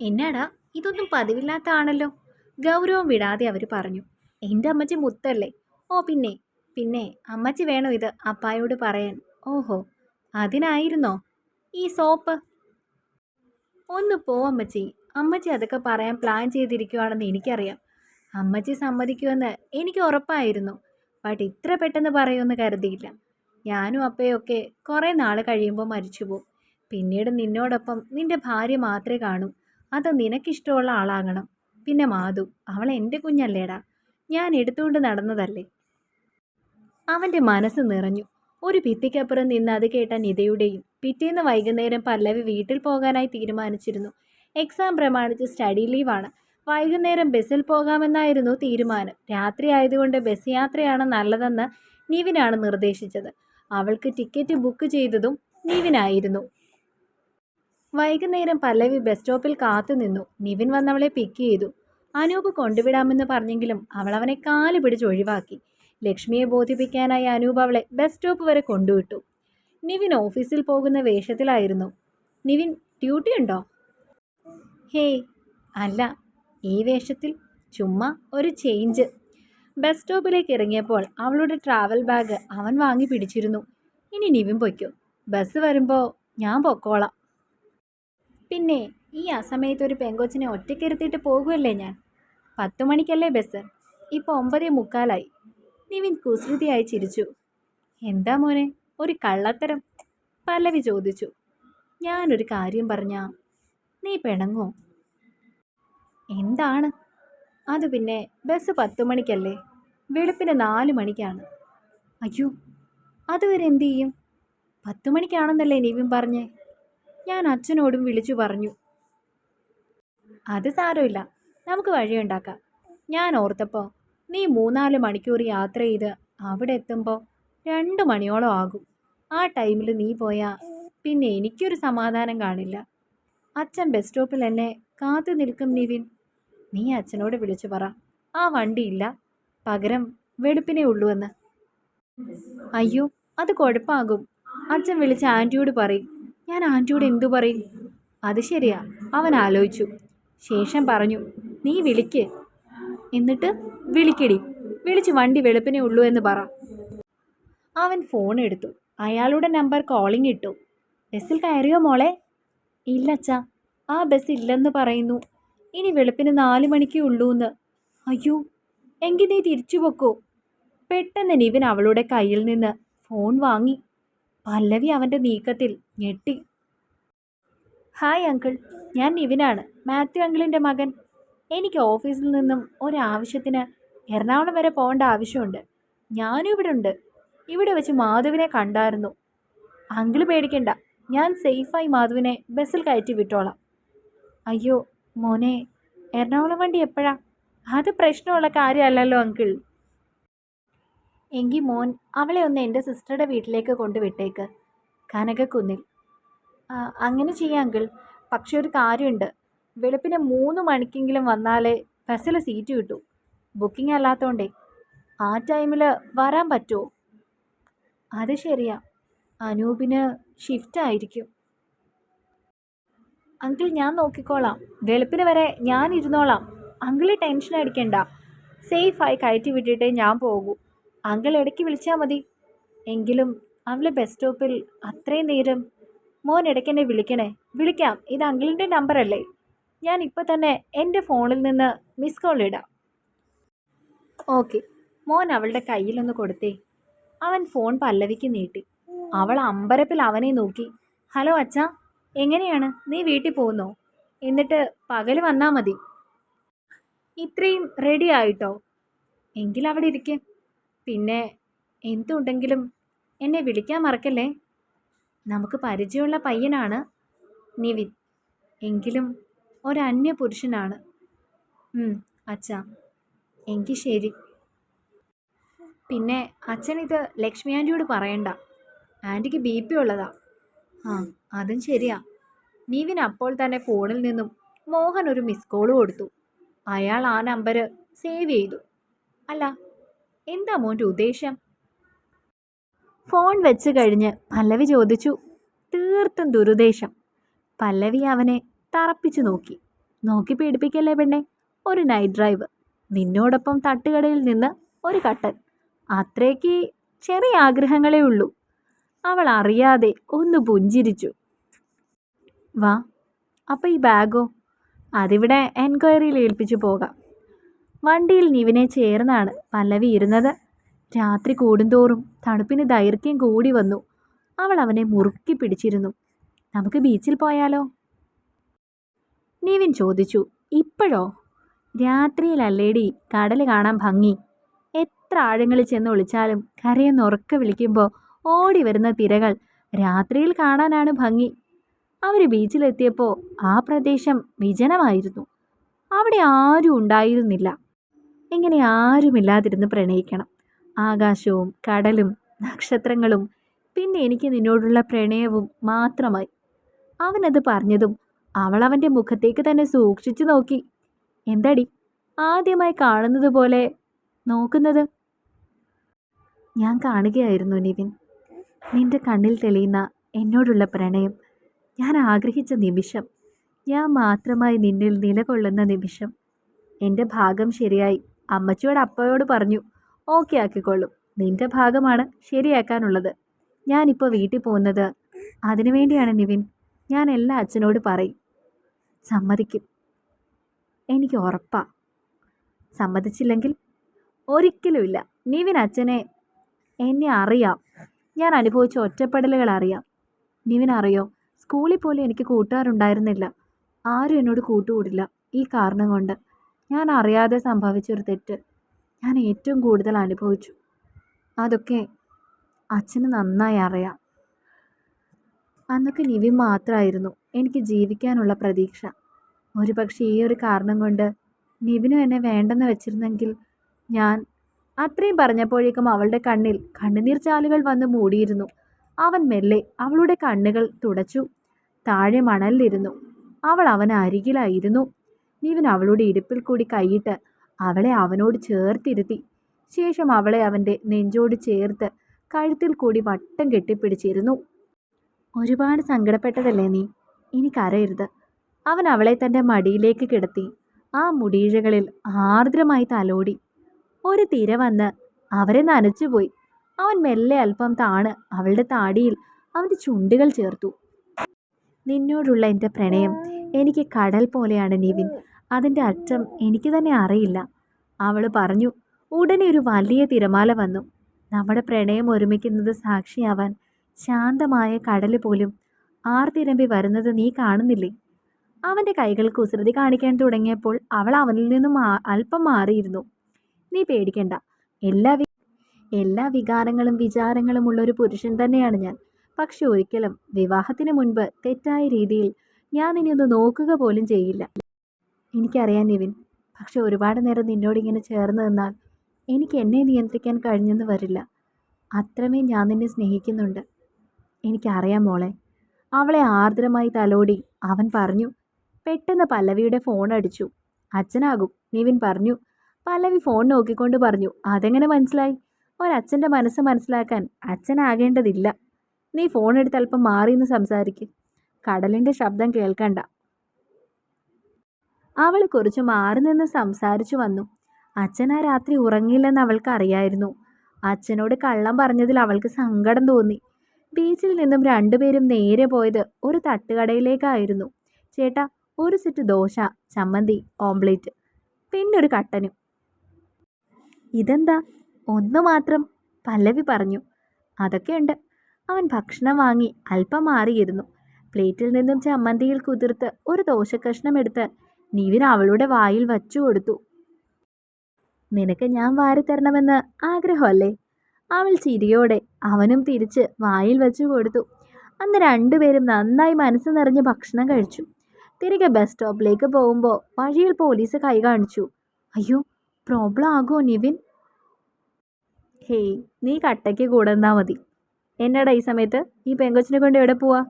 എന്നാടാ ഇതൊന്നും പതിവില്ലാത്ത ആണല്ലോ ഗൗരവം വിടാതെ അവർ പറഞ്ഞു. എന്റെ അമ്മച്ചി മുത്തല്ലേ? ഓ പിന്നെ പിന്നെ അമ്മച്ചി വേണോ ഇത്? അപ്പായോട് പറയാൻ. ഓഹോ അതിനായിരുന്നോ? ഈ സോപ്പ്. ഒന്ന് പോ അമ്മച്ചി. അമ്മച്ചി അതൊക്കെ പറയാൻ പ്ലാൻ ചെയ്തിരിക്കുവാണെന്ന് എനിക്കറിയാം. അമ്മച്ചി സമ്മതിക്കുമെന്ന് എനിക്ക് ഉറപ്പായിരുന്നു. ബട്ട് ഇത്ര പെട്ടെന്ന് പറയുമെന്ന് കരുതിയില്ല. ഞാനും അപ്പയൊക്കെ കുറേ നാൾ കഴിയുമ്പോൾ മരിച്ചു മരിച്ചുപോകും പിന്നീട് നിന്നോടൊപ്പം നിന്റെ ഭാര്യ മാത്രമേ കാണൂ. അത് നിനക്കിഷ്ടമുള്ള ആളാകണം. പിന്നെ മാധു അവൾ എന്റെ കുഞ്ഞല്ലേടാ. ഞാൻ എടുത്തുകൊണ്ട് നടന്നതല്ലേ? അവന്റെ മനസ്സ് നിറഞ്ഞു. ഒരു ഭിത്തിക്കപ്പുറം നിന്ന് അത് കേട്ട നിതയുടെയും പിറ്റേന്ന് വൈകുന്നേരം പല്ലവി വീട്ടിൽ പോകാനായി തീരുമാനിച്ചിരുന്നു. എക്സാം പ്രമാണിച്ച് സ്റ്റഡി ലീവാണ്. വൈകുന്നേരം ബസ്സിൽ പോകാമെന്നായിരുന്നു തീരുമാനം. രാത്രി ആയതുകൊണ്ട് ബസ് യാത്രയാണ് നല്ലതെന്ന് നിവിനാണ് നിർദ്ദേശിച്ചത്. അവൾക്ക് ടിക്കറ്റ് ബുക്ക് ചെയ്തതും നിവിനായിരുന്നു. വൈകുന്നേരം പല്ലവി ബസ് സ്റ്റോപ്പിൽ കാത്തു നിന്നു. നിവിൻ വന്നവളെ പിക്ക് ചെയ്തു. അനൂപ് കൊണ്ടുവിടാമെന്ന് പറഞ്ഞെങ്കിലും അവൾ അവനെ കാൽ പിടിച്ച് ഒഴിവാക്കി. ലക്ഷ്മിയെ ബോധിപ്പിക്കാനായി അനൂപ് അവളെ ബസ് സ്റ്റോപ്പ് വരെ കൊണ്ടുവിട്ടു. നിവിൻ ഓഫീസിൽ പോകുന്ന വേഷത്തിലായിരുന്നു. നിവിൻ ഡ്യൂട്ടി ഉണ്ടോ? ഹേയ് അല്ല. ഈ വേഷത്തിൽ ചുമ്മാ ഒരു ചേഞ്ച് ബസ് സ്റ്റോപ്പിലേക്ക് ഇറങ്ങിയപ്പോൾ അവളുടെ ട്രാവൽ ബാഗ് അവൻ വാങ്ങി പിടിച്ചിരുന്നു. ഇനി നിവിൻ പൊയ്ക്കോ. ബസ് വരുമ്പോൾ ഞാൻ പൊക്കോളാം. പിന്നെ ഈ അസമയത്ത് ഒരു പെങ്കൊച്ചിനെ ഒറ്റയ്ക്കിരുത്തിയിട്ട് പോകുമല്ലേ ഞാൻ? പത്തു മണിക്കല്ലേ ബസ്? ഇപ്പോൾ ഒമ്പതേ മുക്കാലായി. നിവിൻ കുസൃതിയായി ചിരിച്ചു. എന്താ മോനെ ഒരു കള്ളത്തരം? പല്ലവി ചോദിച്ചു. ഞാനൊരു കാര്യം പറഞ്ഞാ നീ പിണങ്ങോ? എന്താണ്? അത് പിന്നെ ബസ് പത്ത് മണിക്കല്ലേ? വെളുപ്പിന് നാല് മണിക്കാണ്. അയ്യോ അതുവരെ എന്തു ചെയ്യും? പത്ത് മണിക്കാണെന്നല്ലേ നിവിൻ പറഞ്ഞേ? ഞാൻ അച്ഛനോടും വിളിച്ചു പറഞ്ഞു. അത് സാരമില്ല. നമുക്ക് വഴിയുണ്ടാക്കാം. ഞാൻ ഓർത്തപ്പോൾ നീ മൂന്നാൽ മണിക്കൂർ യാത്ര ചെയ്ത് അവിടെ എത്തുമ്പോൾ രണ്ട് മണിയോളം ആകും. ആ ടൈമിൽ നീ പോയാൽ പിന്നെ എനിക്കൊരു സമാധാനം കാണില്ല. അച്ഛൻ ബസ് സ്റ്റോപ്പിൽ എന്നെ കാത്തു നിൽക്കും നിവിൻ. നീ അച്ഛനോട് വിളിച്ചു പറ. ആ വണ്ടിയില്ല പകരം വെളുപ്പിനെ ഉള്ളൂ എന്ന്. അയ്യോ അത് കുഴപ്പമാകും. അച്ഛൻ വിളിച്ച് ആന്റിയോട് പറയും. ഞാൻ ആന്റിയോട് എന്തു പറയും? അത് ശരിയാ. അവൻ ആലോചിച്ചു. ശേഷം പറഞ്ഞു നീ വിളിക്ക്. എന്നിട്ട് വിളിക്കടി. വിളിച്ച് വണ്ടി വെളുപ്പിനേ ഉള്ളൂ എന്ന് പറ. അവൻ ഫോൺ എടുത്തു. അയാളുടെ നമ്പർ കോളിംഗ് ഇട്ടു. ബസ്സിൽ കയറിയോ മോളെ? ഇല്ല അച്ഛാ ആ ബസ് ഇല്ലെന്ന് പറയുന്നു. ഇനി വെളുപ്പിന് നാല് മണിക്കേ ഉള്ളൂ എന്ന് അയ്യോ. എങ്കിൽ നീ തിരിച്ചു പൊക്കോ. പെട്ടെന്ന് നിവിൻ അവളുടെ കയ്യിൽ നിന്ന് ഫോൺ വാങ്ങി. പല്ലവി അവന്റെ നീക്കത്തിൽ ഞെട്ടി. ഹായ് അങ്കിൾ ഞാൻ നിവിനാണ്. മാത്യു അങ്കിളിന്റെ മകൻ. എനിക്ക് ഓഫീസിൽ നിന്നും ഒരാവശ്യത്തിന് എറണാകുളം വരെ പോകേണ്ട ആവശ്യമുണ്ട്. ഞാനും ഇവിടെ ഉണ്ട്. ഇവിടെ വെച്ച് മാധുവിനെ കണ്ടായിരുന്നു. അങ്കിൾ പേടിക്കണ്ട. ഞാൻ സേഫായി മാധുവിനെ ബസ്സിൽ കയറ്റി വിട്ടോളാം. അയ്യോ മോനെ എറണാകുളം വണ്ടി എപ്പോഴാ? അത് പ്രശ്നമുള്ള കാര്യമല്ലല്ലോ അങ്കിൾ. എങ്കിൽ മോൻ അവളെ ഒന്ന് എന്റെ സിസ്റ്ററുടെ വീട്ടിലേക്ക് കൊണ്ടുവിട്ടേക്ക് കനകക്കുന്നിൽ. അങ്ങനെ ചെയ്യാം അങ്കിൾ പക്ഷെ ഒരു കാര്യമുണ്ട്. വെളുപ്പിന് മൂന്ന് മണിക്കെങ്കിലും വന്നാലേ ബസ്സിൽ സീറ്റ് കിട്ടൂ. ബുക്കിംഗ് അല്ലാത്തോണ്ടേ. ആ ടൈമിൽ വരാൻ പറ്റുമോ അത് ശരിയാ. അനൂപിന് ഷിഫ്റ്റ് ആയിരിക്കും. അങ്കിൾ ഞാൻ നോക്കിക്കോളാം. വെളുപ്പിന് വരെ ഞാൻ ഇരുന്നോളാം. അങ്കിൾ ടെൻഷൻ അടിക്കണ്ട. സേഫായി കയറ്റി വിട്ടിട്ടേ ഞാൻ പോകൂ. അങ്കിൾ ഇടയ്ക്ക് വിളിച്ചാൽ മതി. എങ്കിലും അവൾ ബസ് സ്റ്റോപ്പിൽ അത്രയും നേരം മോൻ ഇടയ്ക്ക് എന്നെ വിളിക്കണേ. വിളിക്കാം. ഇത് അങ്കിളിന്റെ നമ്പറല്ലേ ഞാൻ ഇപ്പോൾ തന്നെ എന്റെ ഫോണിൽ നിന്ന് മിസ് കോൾ ഇടാം. ഓക്കെ മോൻ അവളുടെ കയ്യിലൊന്ന് കൊടുത്തേ. അവൻ ഫോൺ പല്ലവിക്ക് നീട്ടി. അവൾ അമ്പരപ്പിൽ അവനെ നോക്കി. ഹലോ അച്ഛാ എങ്ങനെയാണ്? നീ വീട്ടിൽ പോകുന്നോ? എന്നിട്ട് പകൽ വന്നാൽ മതി. ഇത്രയും റെഡി ആയിട്ടോ? എങ്കിൽ അവിടെ ഇരിക്കെ. പിന്നെ എന്തുണ്ടെങ്കിലും എന്നെ വിളിക്കാൻ മറക്കല്ലേ? നമുക്ക് പരിചയമുള്ള പയ്യനാണ് നിവിൻ. എങ്കിലും ഒരന്യ പുരുഷനാണ്. അച്ഛാ. എങ്കിൽ ശരി. പിന്നെ അച്ഛൻ ഇത് ലക്ഷ്മി ആന്റിയോട് പറയണ്ട. ആന്റിക്ക് ബി പി ഉള്ളതാ. ആ അതും ശരിയാ. നിവിൻ അപ്പോൾ തന്നെ ഫോണിൽ നിന്നും മോഹൻ ഒരു മിസ് കോൾ കൊടുത്തു. അയാൾ ആ നമ്പർ സേവ് ചെയ്തു. അല്ല എന്താ മോന്റെ ഉദ്ദേശം? ഫോൺ വെച്ച് കഴിഞ്ഞ് പല്ലവി ചോദിച്ചു. തീർത്തും ദുരുദ്ദേശം. പല്ലവി അവനെ തറപ്പിച്ചു നോക്കി. നോക്കി പേടിപ്പിക്കല്ലേ പെണ്ണെ? ഒരു നൈറ്റ് ഡ്രൈവ് നിന്നോടൊപ്പം തട്ടുകടയിൽ നിന്ന് ഒരു കട്ടൻ. അത്രയ്ക്ക് ചെറിയ ആഗ്രഹങ്ങളേ ഉള്ളൂ. അവൾ അറിയാതെ ഒന്ന് പുഞ്ചിരിച്ചു. വാ അപ്പോൾ ഈ ബാഗോ? അതിവിടെ എൻക്വയറിയിൽ ഏൽപ്പിച്ചു പോകാം. വണ്ടിയിൽ നിവിനെ ചേർന്നാണ് പല്ലവി ഇരുന്നത്. രാത്രി കൂടുന്തോറും തണുപ്പിന് ദൈർഘ്യം കൂടി വന്നു. അവൾ അവനെ മുറുക്കി പിടിച്ചിരുന്നു. നമുക്ക് ബീച്ചിൽ പോയാലോ? നിവിൻ ചോദിച്ചു. ഇപ്പോഴോ? രാത്രിയിലല്ലേടി. കടൽ കാണാൻ ഭംഗി. എത്ര ആഴങ്ങളിൽ ചെന്ന് ഒളിച്ചാലും കരയെന്ന് ഉറക്കെ വിളിക്കുമ്പോൾ ഓടി വരുന്ന തിരകൾ രാത്രിയിൽ കാണാനാണ് ഭംഗി. അവർ ബീച്ചിലെത്തിയപ്പോൾ ആ പ്രദേശം വിജനമായിരുന്നു. അവിടെ ആരും ഉണ്ടായിരുന്നില്ല. ഇങ്ങനെ ആരുമില്ലാതിരുന്ന് പ്രണയിക്കണം. ആകാശവും കടലും നക്ഷത്രങ്ങളും പിന്നെ എനിക്ക് നിന്നോടുള്ള പ്രണയവും മാത്രമായി. അവനത് പറഞ്ഞതും അവൾ അവന്റെ മുഖത്തേക്ക് തന്നെ സൂക്ഷിച്ചു നോക്കി. എന്തടി? ആദ്യമായി കാണുന്നത് പോലെ നോക്കുന്നത്? ഞാൻ കാണുകയായിരുന്നു നിവിൻ. നിന്റെ കണ്ണിൽ തെളിയുന്ന എന്നോടുള്ള പ്രണയം. ഞാൻ ആഗ്രഹിച്ച നിമിഷം. ഞാൻ മാത്രമായി നിന്നിൽ നിലകൊള്ളുന്ന നിമിഷം. എന്റെ ഭാഗം ശരിയായി. അമ്മച്ചിയോട് അപ്പയോട് പറഞ്ഞു ഓക്കെ ആക്കിക്കൊള്ളും നിന്റെ ഭാഗമാണ് ശരിയാക്കാനുള്ളത്. ഞാനിപ്പോൾ വീട്ടിൽ പോകുന്നത്. അതിനു വേണ്ടിയാണ് നിവിൻ. ഞാൻ എല്ലാ അച്ഛനോട് പറയും. സമ്മതിക്കും. എനിക്ക് ഉറപ്പാ. സമ്മതിച്ചില്ലെങ്കിൽ ഒരിക്കലുമില്ല നിവിൻ അച്ഛനെ എന്നെ അറിയാം. ഞാൻ അനുഭവിച്ച ഒറ്റപ്പെടലുകൾ അറിയാം. നിവിൻ അറിയോ? സ്കൂളിൽ പോലും എനിക്ക് കൂട്ടുകാരുണ്ടായിരുന്നില്ല. ആരും എന്നോട് കൂട്ടുകൂടില്ല. ഈ കാരണം കൊണ്ട് ഞാൻ അറിയാതെ സംഭവിച്ചൊരു തെറ്റ് ഞാൻ ഏറ്റവും കൂടുതൽ അനുഭവിച്ചു. അതൊക്കെ അച്ഛന് നന്നായി അറിയാം. അന്നൊക്കെ നിവി മാത്രമായിരുന്നു എനിക്ക് ജീവിക്കാനുള്ള പ്രതീക്ഷ. ഒരു പക്ഷേ ഈ ഒരു കാരണം കൊണ്ട് നിവിനു എന്നെ വേണ്ടെന്ന് വെച്ചിരുന്നെങ്കിൽ ഞാൻ അത്രയും പറഞ്ഞപ്പോഴേക്കും അവളുടെ കണ്ണിൽ കണ്ണുനീർ ചാലുകൾ വന്ന് മൂടിയിരുന്നു. അവൻ മെല്ലെ അവളുടെ കണ്ണുകൾ തുടച്ചു. താഴെ മണലിലിരുന്നു. അവൾ അവൻ അരികിലായിരുന്നു. നിവിൻ അവളുടെ ഇടുപ്പിൽ കൂടി കൈയിട്ട് അവളെ അവനോട് ചേർത്തിരുത്തി. ശേഷം അവളെ അവന്റെ നെഞ്ചോട് ചേർത്ത് കഴുത്തിൽ കൂടി വട്ടം കെട്ടിപ്പിടിച്ചിരുന്നു. ഒരുപാട് സങ്കടപ്പെട്ടതല്ലേ നീ? ഇനി കരയരുത് അവൻ അവളെ തന്റെ മടിയിലേക്ക് കിടത്തി ആ മുടീഴകളിൽ ആർദ്രമായി തലോടി. ഒരു തിര വന്ന് അവരെ നനച്ചുപോയി അവൻ മെല്ലെ അല്പം താണ് അവളുടെ താടിയിൽ അവന്റെ ചുണ്ടുകൾ ചേർത്തു. നിന്നോടുള്ള എന്റെ പ്രണയം എനിക്ക് കടൽ പോലെയാണ് നിവിൻ. അതിന്റെ അറ്റം എനിക്ക് തന്നെ അറിയില്ല. അവൾ പറഞ്ഞു ഉടനെ ഒരു വലിയ തിരമാല വന്നു. നമ്മുടെ പ്രണയം ഒരുമിക്കുന്നത് സാക്ഷിയാവാൻ ശാന്തമായ കടൽ പോലും ആർത്തിരമ്പി വരുന്നത് നീ കാണുന്നില്ലേ? അവന്റെ കൈകൾ കുസൃതി കാണിക്കാൻ തുടങ്ങിയപ്പോൾ അവൾ അവനിൽ നിന്നും അല്പം മാറിയിരുന്നു. നീ പേടിക്കണ്ട. എല്ലാ വി എല്ലാ വികാരങ്ങളും വിചാരങ്ങളും ഉള്ള ഒരു പുരുഷൻ തന്നെയാണ് ഞാൻ. പക്ഷെ ഒരിക്കലും വിവാഹത്തിന് മുൻപ് തെറ്റായ രീതിയിൽ ഞാൻ ഇനി ഒന്ന് നോക്കുക പോലും ചെയ്യില്ല. എനിക്കറിയാം നിവിൻ. പക്ഷെ ഒരുപാട് നേരം നിന്നോടിങ്ങനെ ചേർന്ന് നിന്നാൽ എനിക്ക് എന്നെ നിയന്ത്രിക്കാൻ കഴിഞ്ഞെന്ന് വരില്ല. അത്രമേ ഞാൻ നിന്നെ സ്നേഹിക്കുന്നുണ്ട്. എനിക്കറിയാം മോളെ. അവളെ ആർദ്രമായി തലോടി അവൻ പറഞ്ഞു പെട്ടെന്ന് പല്ലവിയുടെ ഫോൺ അടിച്ചു. അച്ഛനാകും നിവിൻ പറഞ്ഞു. പല്ലവി ഫോൺ നോക്കിക്കൊണ്ട് പറഞ്ഞു അതെങ്ങനെ മനസ്സിലായി? ഒരച്ഛന്റെ മനസ്സ് മനസ്സിലാക്കാൻ അച്ഛനാകേണ്ടതില്ല. നീ ഫോൺ എടുത്ത് അല്പം മാറിയെന്ന് സംസാരിക്ക്. കടലിന്റെ ശബ്ദം കേൾക്കണ്ട. അവൾ കുറച്ച് മാറി നിന്ന് സംസാരിച്ചു വന്നു. അച്ഛൻ ആ രാത്രി ഉറങ്ങിയില്ലെന്ന് അവൾക്ക് അറിയായിരുന്നു. അച്ഛനോട് കള്ളം പറഞ്ഞതിൽ അവൾക്ക് സങ്കടം തോന്നി. ബീച്ചിൽ നിന്നും രണ്ടുപേരും നേരെ പോയത് ഒരു തട്ടുകടയിലേക്കായിരുന്നു. ചേട്ടാ ഒരു സെറ്റ് ദോശ ചമ്മന്തി ഓംപ്ലേറ്റ് പിന്നെ ഒരു കട്ടനും. ഇതെന്താ? ഒന്ന് മാത്രം പല്ലവി പറഞ്ഞു. അതൊക്കെയുണ്ട്. അവൻ ഭക്ഷണം വാങ്ങി അല്പം മാറിയിരുന്നു. പ്ലേറ്റിൽ നിന്നും ചമ്മന്തിയിൽ കുതിർത്ത് ഒരു ദോശക്കഷ്ണം എടുത്ത് നിവിൻ അവളുടെ വായിൽ വച്ചു കൊടുത്തു. നിനക്ക് ഞാൻ വാരിത്തരണമെന്ന് ആഗ്രഹമല്ലേ? അവൾ ചിരിയോടെ അവനും തിരിച്ച് വായിൽ വച്ചു കൊടുത്തു. അന്ന് രണ്ടുപേരും നന്നായി മനസ്സ് നിറഞ്ഞ് ഭക്ഷണം കഴിച്ചു. തിരികെ ബസ് സ്റ്റോപ്പിലേക്ക് പോകുമ്പോൾ വഴിയിൽ പോലീസ് കൈ കാണിച്ചു. അയ്യോ പ്രോബ്ലം ആകുമോ നിവിൻ? ഹേയ് നീ കട്ടയ്ക്ക് കൂടെ നിന്നാൽ മതി. എന്നടാ ഈ സമയത്ത്? ഈ പെങ്കൊച്ചിനെ കൊണ്ട് എവിടെ പോവാ?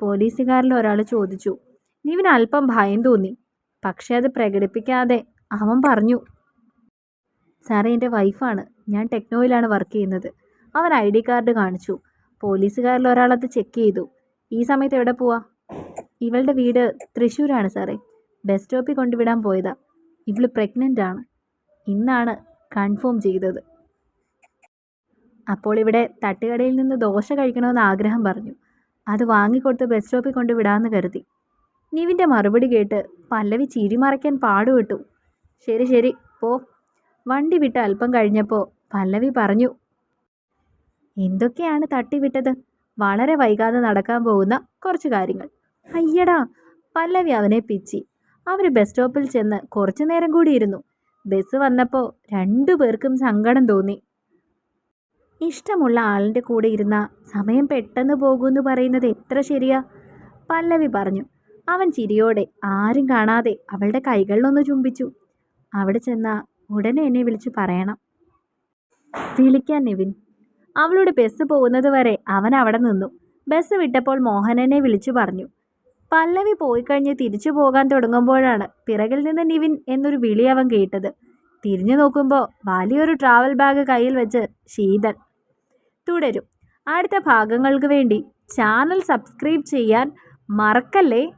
പോലീസുകാരിൽ ഒരാൾ ചോദിച്ചു. നിവിൻ അല്പം ഭയം തോന്നി. പക്ഷേ അത് പ്രകടിപ്പിക്കാതെ അവൻ പറഞ്ഞു സാറേ എന്റെ വൈഫാണ്. ഞാൻ ടെക്നോയിലാണ് വർക്ക് ചെയ്യുന്നത്. അവൻ ഐ ഡി കാർഡ് കാണിച്ചു. പോലീസുകാരിൽ ഒരാളത് ചെക്ക് ചെയ്തു. ഈ സമയത്ത് എവിടെ പോവാ? ഇവളുടെ വീട് തൃശ്ശൂരാണ് സാറേ. ബസ് സ്റ്റോപ്പിൽ കൊണ്ടുവിടാൻ പോയതാ. ഇവൾ പ്രഗ്നന്റ് ആണ്. ഇന്നാണ് കൺഫേം ചെയ്തത്. അപ്പോൾ ഇവിടെ തട്ടുകടയിൽ നിന്ന് ദോശ കഴിക്കണമെന്ന് ആഗ്രഹം പറഞ്ഞു. അത് വാങ്ങിക്കൊടുത്ത് ബസ് സ്റ്റോപ്പിൽ കൊണ്ടുവിടാമെന്ന് കരുതി. നിവിന്റെ മറുപടി കേട്ട് പല്ലവി ചിരി മറയ്ക്കാൻ പാടുവിട്ടു ശരി ശരി പോ. വണ്ടി വിട്ട് അല്പം കഴിഞ്ഞപ്പോൾ പല്ലവി പറഞ്ഞു എന്തൊക്കെയാണ് തട്ടിവിട്ടത്? വളരെ വൈകാതെ നടക്കാൻ പോകുന്ന കുറച്ച് കാര്യങ്ങൾ. അയ്യടാ പല്ലവി അവനെ പിച്ചി. അവർ ബസ് സ്റ്റോപ്പിൽ ചെന്ന് കുറച്ചു നേരം കൂടി ഇരുന്നു. ബസ് വന്നപ്പോൾ രണ്ടു പേർക്കും സങ്കടം തോന്നി. ഇഷ്ടമുള്ള ആളിന്റെ കൂടെ ഇരുന്ന സമയം പെട്ടെന്ന് പോകുമെന്ന് പറയുന്നത് എത്ര ശരിയാ? പല്ലവി പറഞ്ഞു അവൻ ചിരിയോടെ ആരും കാണാതെ അവളുടെ കൈകളിലൊന്ന് ചുംബിച്ചു. അവിടെ ചെന്ന ഉടനെ എന്നെ വിളിച്ചു പറയണം. വിളിക്കാൻ നിവിൻ. അവളുടെ ബസ് പോകുന്നത് വരെ അവൻ അവിടെ നിന്നു. ബസ് വിട്ടപ്പോൾ മോഹനനെ വിളിച്ചു പറഞ്ഞു. പല്ലവി പോയി കഴിഞ്ഞ് തിരിച്ചു പോകാൻ തുടങ്ങുമ്പോഴാണ് പിറകിൽ നിന്ന് നിവിൻ എന്നൊരു വിളി അവൻ കേട്ടത്. തിരിഞ്ഞു നോക്കുമ്പോൾ വലിയൊരു ട്രാവൽ ബാഗ് കയ്യിൽ വെച്ച് ശീതൽ തുടരും. അടുത്ത ഭാഗങ്ങൾക്ക് വേണ്ടി ചാനൽ സബ്സ്ക്രൈബ് ചെയ്യാൻ മറക്കല്ലേ?